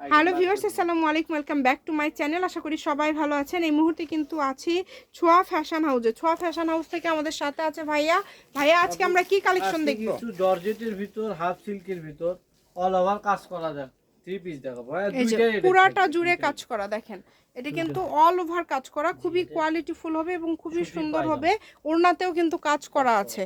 Hello viewers আসসালামু আলাইকুম welcome back to my channel. আশা করি সবাই ভালো আছেন। এই মুহূর্তে কিন্তু আছি ছোয়া ফ্যাশন হাউসে ছোয়া ফ্যাশন হাউস থেকে আমাদের সাথে আছে ভাইয়া। ভাইয়া আজকে আমরা কি কালেকশন দেখব? কিছু জর্জেটের ভিতর হাফ সিল্কের ভিতর অল ওভার কাজ করা যায় পুরাটা জুড়ে কাজ করা দেখেন। এটা কিন্তু অল ওভার কাজ করা খুবই কোয়ালিটিফুল হবে এবং খুবই সুন্দর হবে। ওড়নাতেও কিন্তু কাজ করা। আছে।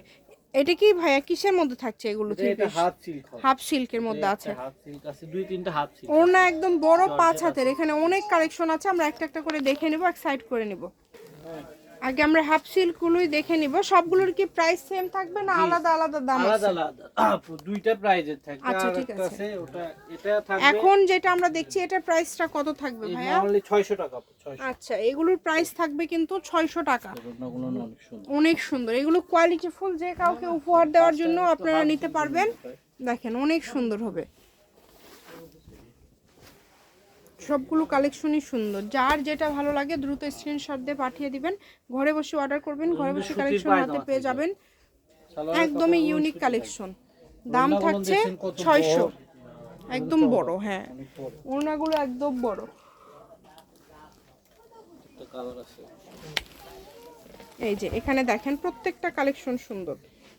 এটা কি ভাইয়া কিসের মধ্যে থাকছে এগুলো এটা- হাফ সিল্ক হাফ সিল্কের মধ্যে আছে। হাফ সিল্ক আছে দুই তিনটা হাফ সিল্ক একদম বড় পাঁচ হাতের এখানে অনেক কালেকশন আছে আমরা একটা একটা করে দেখে নেব এক সাইড করে নেব। আগে আমরা হাফ সিল্ক গুলোই দেখে নিব। সবগুলোর কি প্রাইস সেম থাকবে না আলাদা আলাদা দাম আলাদা আছে? আলাদা আপু, দুইটা প্রাইজের থাকবে। আচ্ছা, ঠিক আছে। ওটা এটা থাকবে এখন যেটা আমরা দেখছি এটার প্রাইসটা কত থাকবে ভাইয়া? নরমালি 600 টাকা 600 আচ্ছা এগুলোর প্রাইস থাকবে কিন্তু ছয়শো টাকা। ওড়নাগুলো অনেক সুন্দর। অনেক সুন্দর। এগুলো কোয়ালিটি ফুল যে কাউকে উপহার দেওয়ার জন্য আপনারা নিতে পারবেন। দেখেন অনেক সুন্দর হবে। সবগুলো কালেকশনই সুন্দর। যার যেটা ভালো লাগে দ্রুত স্ক্রিনশট দিয়ে পাঠিয়ে দিবেন। ঘরে বসে অর্ডার করবেন ঘরে বসে কালেকশন হাতে পেয়ে যাবেন। একদমই ইউনিক কালেকশন দাম থাকছে ছয়শো। একদম বড়। হ্যাঁ। ওড়নাগুলো একদম বড়। এই যে এখানে দেখেন প্রত্যেকটা কালেকশন সুন্দর।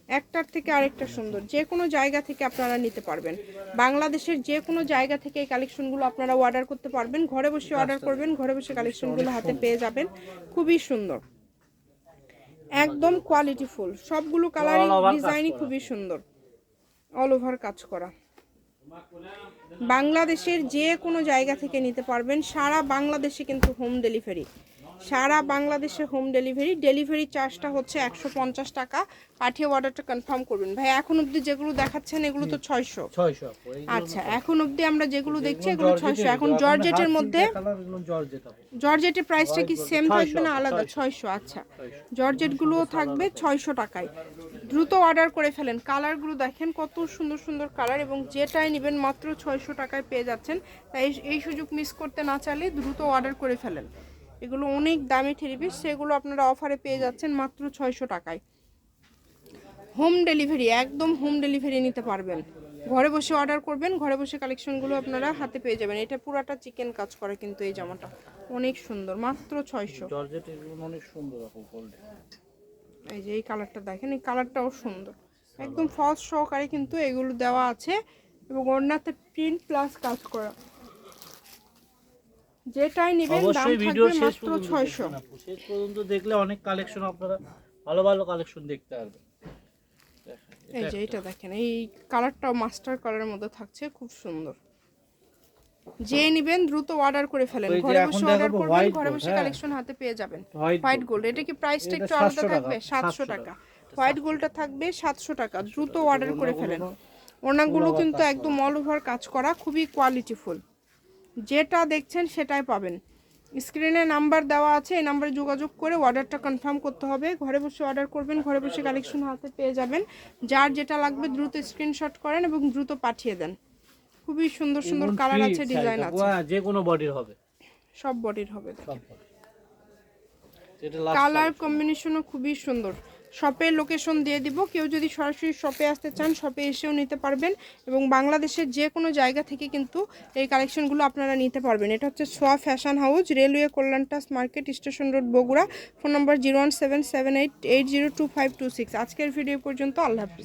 একটার থেকে আরেকটা সুন্দর। যে কোনো জায়গা থেকে আপনারা নিতে পারবেন। বাংলাদেশের যে কোনো জায়গা থেকে এই কালেকশনগুলো আপনারা অর্ডার করতে পারবেন। ঘরে বসে অর্ডার করবেন ঘরে বসে কালেকশনগুলো হাতে পেয়ে যাবেন। খুবই সুন্দর। একদম কোয়ালিটি ফুল সবগুলো কালারই All ডিজাইনই খুবই সুন্দর। অল ওভার কাজ করা। বাংলাদেশের যে কোনো জায়গা থেকে নিতে পারবেন। সারা বাংলাদেশে কিন্তু হোম ডেলিভারি সারা বাংলাদেশে হোম ডেলিভারি ডেলিভারি চার্জটা হচ্ছে একশো পঞ্চাশ টাকা। পাঠিয়ে অর্ডারটা কনফার্ম করবেন। ভাই এখন অবধি যেগুলো দেখাচ্ছেন এগুলো তো ছয়শো। 600 আপু, এইগুলো আচ্ছা এখন অবধি আমরা যেগুলো দেখছি এগুলো ছয়শো। এখন জর্জেটের মধ্যে। জর্জেটের প্রাইসটা কি সেম 600, থাকবে না আলাদা? ছয়শো। আচ্ছা। 600 জর্জেটগুলোও থাকবে ছয়শো টাকায়। দ্রুত অর্ডার করে ফেলেন। কালারগুলো দেখেন কত সুন্দর সুন্দর কালার এবং যেটাই নেবেন মাত্র ছয়শো টাকায় পেয়ে যাচ্ছেন। তাই এই সুযোগ মিস করতে না চাইলে দ্রুত অর্ডার করে ফেলেন। এগুলো অনেক দামি থ্রি পিস সেগুলো আপনারা অফারে পেয়ে যাচ্ছেন মাত্র ছয়শো টাকায়। হোম ডেলিভারি একদম হোম ডেলিভারি নিতে পারবেন। ঘরে বসে অর্ডার করবেন ঘরে বসে কালেকশনগুলো আপনারা হাতে পেয়ে যাবেন। এটা পুরাটা চিকেন কাজ করে কিন্তু এই জামাটা। অনেক সুন্দর মাত্র ছয়শো। অনেক সুন্দর এই যে এই কালারটা দেখেন এই কালারটাও সুন্দর। একদম ফলস সহকারে কিন্তু এগুলো দেওয়া আছে এবং ওড়নাতে প্রিন্ট প্লাস কাজ করা যেটাই নেবেন দাম থাকবে মাত্র পর্যন্ত ছয়শো। দেখবেন আপু। শেষ পর্যন্ত দেখলে অনেক কালেকশন আপনারা ভালো ভালো কালেকশন দেখতে পারবেন। এই যে এটা দেখেন এই কালারটাও মাস্টার কালারের মধ্যে থাকছে খুব সুন্দর। যে নেবেন দ্রুত অর্ডার করে ফেলেন। ঘরে বসে অর্ডার করবেন ঘরে বসে হ্যাঁ। কালেকশন হাতে পেয়ে যাবেন। হোয়াইট গোল্ড এটা কি প্রাইসটা একটু আলাদা থাকবে? সাতশো 700 টাকা। হোয়াইট গোল্ডটা থাকবে সাতশো টাকা। দ্রুত অর্ডার করে ফেলেন। ওনাগুলো কিন্তু একদম অল ওভার কাজ করা খুবই কোয়ালিটিফুল যেটা দেখছেন সেটাই পাবেন। স্ক্রিনে নাম্বার দেওয়া আছে এই নাম্বারে যোগাযোগ করে অর্ডারটা কনফার্ম করতে হবে। ঘরে বসে অর্ডার করবেন ঘরে বসে কালেকশন হাতে পেয়ে যাবেন। যার যেটা লাগবে দ্রুত স্ক্রিনশট করেন এবং দ্রুত পাঠিয়ে দেন। খুবই সুন্দর সুন্দর কালার আছে ডিজাইন আছে। যে কোনো বডির হবে। সব বডির হবে। কালার কম্বিনেশনও খুবই সুন্দর। শপের লোকেশন দিয়ে দিব। কেউ যদি সরাসরি শপে আসতে চান, শপে এসেও নিতে পারবেন এবং বাংলাদেশের যে কোনো জায়গা থেকে কিন্তু এই কালেকশনগুলো আপনারা নিতে পারবেন। এটা হচ্ছে সোয়া fashion house, railway কল্যাণটাস market, station road, Bogura. Phone number zero one seven seven eight eight zero two five two six. আজকের ভিডিও পর্যন্ত আল্লাহ হাফিজ।